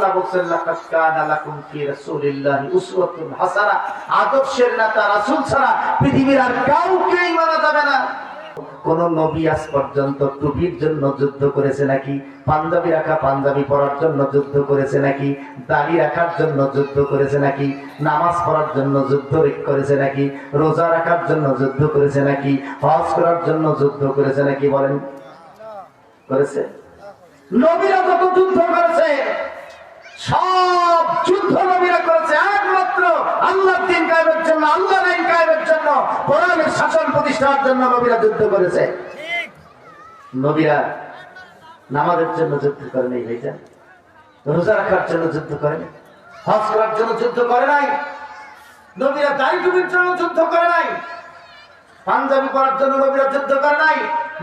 আল্লাহ বলছেন, লাকাদ কানা লাকুম ফি রাসূলিল্লাহি উসওয়াতুন হাসানা। আদর্শের নেতা, রাসূল ছাড়া পৃথিবীর আর কাউকেই মানা যাবে না। কোন নবী আজ পর্যন্ত টুপির জন্য যুদ্ধ করেছে নাকি? পাঞ্জাবি রাখা পাঞ্জাবি পরার জন্য যুদ্ধ করেছে নাকি? দাড়ি রাখার জন্য যুদ্ধ করেছে নাকি? নামাজ পড়ার জন্য যুদ্ধ করেছে নাকি? রোজা রাখার জন্য যুদ্ধ করেছে নাকি? হজ করার জন্য যুদ্ধ করেছে নাকি? বলেন। করেছে? নবীরা যত যুদ্ধ করেছে সব যুদ্ধ নবীরা করেছে একমাত্র আল্লাহ দিন কায়েমের জন্য আল্লাহ আইন কায়েমের জন্য, কোরআনের শাসন প্রতিষ্ঠার জন্য নবীরা যুদ্ধ করেছে। নবীরা নামাজের জন্য যুদ্ধ রোজা রাখার জন্য যুদ্ধ হজ করার জন্য যুদ্ধ করে নাই। নবীরা দাড়ি জন্য যুদ্ধ করে নাই। পাঞ্জাবি পরার জন্য নবীরা যুদ্ধ করে নাই।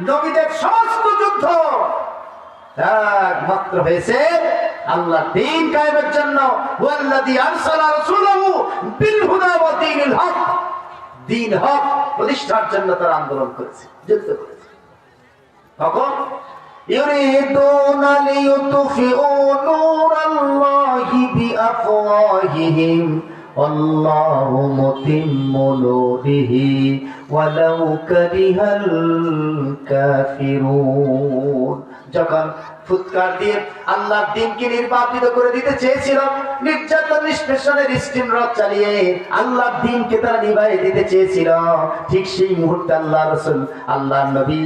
নবীদের সমস্ত যুদ্ধ একমাত্র হয়েছে আল্লাহ দিন কায়েমের জন্য ওয়াল্লাযী আরসালা রাসূলাহু বিল হুদা ওয়া দীনিল হক দিন হক প্রতিষ্ঠার জন্য তারা আন্দোলন করেছে যুদ্ধ করেছে তখন يريدون ليطفئوا نور الله بأفواههم والله متم نوره ولو كره الكافرون যখন ফুৎকার দিয়ে আল্লাহ দিনকে নির্বাপিত করে দিতে চেয়েছিল। নির্যাতন, নিষ্পেষণের স্টিম রথ চালিয়ে আল্লাহ দিনকে তারা নিভাই দিতে চেয়েছিল। ঠিক সেই মুহূর্তে আল্লাহ রসুল, আল্লাহ নবী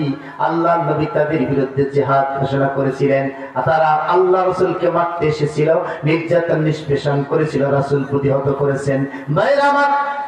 আল্লাহ নবী তাদের বিরুদ্ধে জেহাদ ঘোষণা করেছিলেন। তারা আল্লাহ রসুলকে মারতে এসেছিল, নির্যাতন, নিষ্পেষণ করেছিল, রাসুল প্রতিহত করেছেন। ভাইরা আমার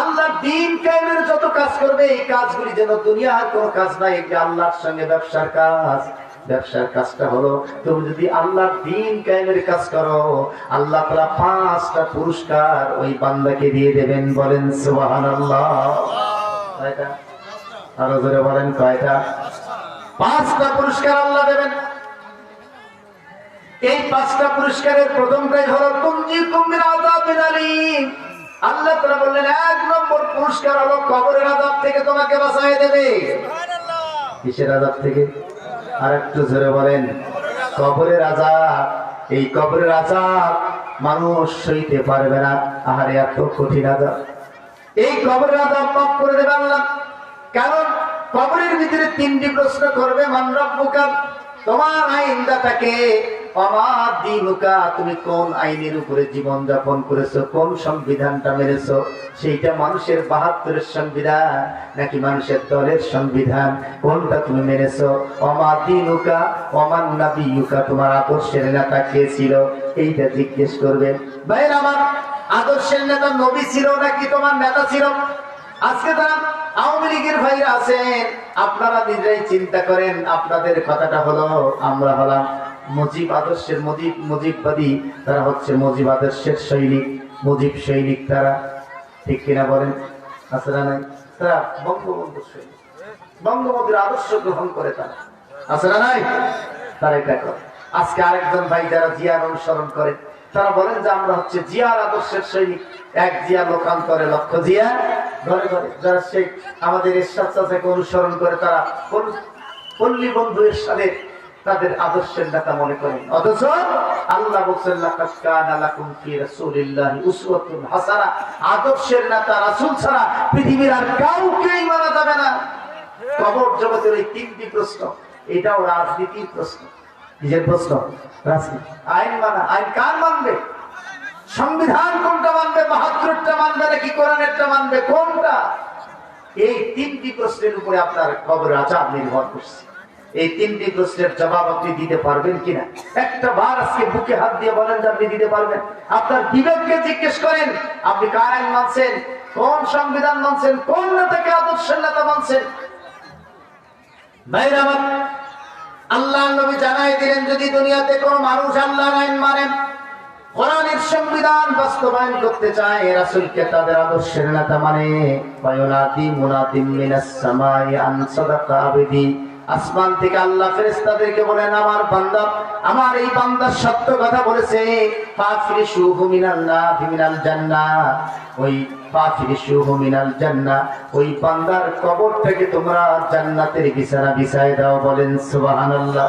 আল্লাহর দিন কায়েমের যত কাজ করবে, এই কাজগুলি যেন দুনিয়ার কোনো কাজ নাই, এটা আল্লাহর সঙ্গে ব্যবসার কাজ। ব্যবসার কাজটা হলো, তুমি যদি আল্লাহর দিন কায়েমের কাজ করো, আল্লাহ তাআলা পাঁচটা পুরস্কার ওই বান্দাকে দিয়ে দেবেন, বলেন সুবহানাল্লাহ। কয়টা? আরও জোরে বলেন, কয়টা? পাঁচটা পুরস্কার আল্লাহ দেবেন। এই পাঁচটা পুরস্কারের প্রথমটাই হলো আল্লাহ তাআলা বললেন এক নম্বর পুরস্কার হলো কবরের আযাব থেকে তোমাকে বাঁচায় দেবে। কিসের আযাব থেকে? আর একটু জোরে বলেন। কবরের আযাব এই কবরের আযাব মানুষ সইতে পারবে না। আহারে এত কঠিন আযাব। এই কবরের আযাব মাফ করে দেবে আল্লাহ। কারণ কবরের ভিতরে তিনটি প্রশ্ন করবে মান রব্বুকা তোমার আইনদাতাকে তুমি কোন আইনের উপরে জীবন যাপন করেছ? কোন সংবিধানটা মেরেছো? সেইটা মানুষের বাহাত্তরের সংবিধান নাকি মানুষের দলের সংবিধান? কোনটা তুমি মেনেছো অমা দিনুকা, অমান নাবিয়ুকা, তোমার আদর্শের নেতা কে ছিল? এইটা জিজ্ঞেস করবে। ভাইয়ের আমার আদর্শের নেতা নবী ছিল নাকি তোমার নেতা ছিল? আজকে তারা আওয়ামী লীগের ভাইরা আছেন, আপনারা নিজেরাই চিন্তা করেন, আপনাদের কথাটা হলো, আমরা হলাম মুজিব আদর্শের মুজিব মুজিববাদী তারা হচ্ছে মুজিব আদর্শের সৈনিক, মুজিব সৈনিক তারা। ঠিক কিনা বলেন? আসলে নাই? তারা বঙ্গবন্ধুর সৈনিক। বঙ্গবন্ধুর আদর্শ গ্রহণ করে তারা। আসলে নাই? তারা এটা করে। আজকে আরেকজন ভাই যারা জিয়ার অনুসরণ করে, তারা বলেন যে আমরা হচ্ছে জিয়ার আদর্শের সৈনিক। এক জিয়া লোকান্তরে লক্ষ জিয়া ঘরে ঘরে। যারা সেই আমাদের এরশাদ চাচাকে অনুসরণ করে তারা পল্লী বন্ধু এরশাদের তাদের আদর্শের নেতা মনে করেন। অথচ আল্লাহ বলছেন হাসানা। আদর্শের নেতা, রাসূল ছাড়া পৃথিবীর আর কাউকেই মানা যাবে না। কবর জগতের এই তিনটি প্রশ্ন, এটাও রাজনীতির প্রশ্ন। নিজের প্রশ্ন? আইন মানা। আইন কার মানবে? সংবিধান কোনটা মানবে? বাহাত্তরটা মানবে নাকি কোরআনেরটা মানবে? কোনটা? এই তিনটি প্রশ্নের উপরে আপনার খবর আচার নির্ভর করছে। এই তিনটি প্রশ্নের জবাব আপনি দিতে পারবেন কিনা? একটা বার আজকে বুকে হাত দিয়ে বলেন যে আপনি দিতে পারবেন। আপনার বিবেককে জিজ্ঞেস করেন, আপনি কার আইন মানছেন? কোন সংবিধান মানছেন? কোন নেতাকে আদর্শের নেতা মানছেন? আল্লাহ নবী জানাই দিলেন, যদি দুনিয়াতে কোন মানুষ আল্লাহর আইন মানেন কোরআনের সংবিধান বাস্তবায়ন করতে চায়, রাসূলকে তাদের আদর্শের নেতা মানে বায়ুনাদি মুনাদিম মিনাস সামাই আন সাদাকা আসমান থেকে আল্লাহ ফেরেস্তাদেরকে বলেন, আমার বান্দা, আমার এই বান্দার সত্য কথা বলেছে ওই ওই বান্দার কবর থেকে তোমরা জান্নাতের বিছানা বিছায় দাও বলেন, সুবহানাল্লাহ।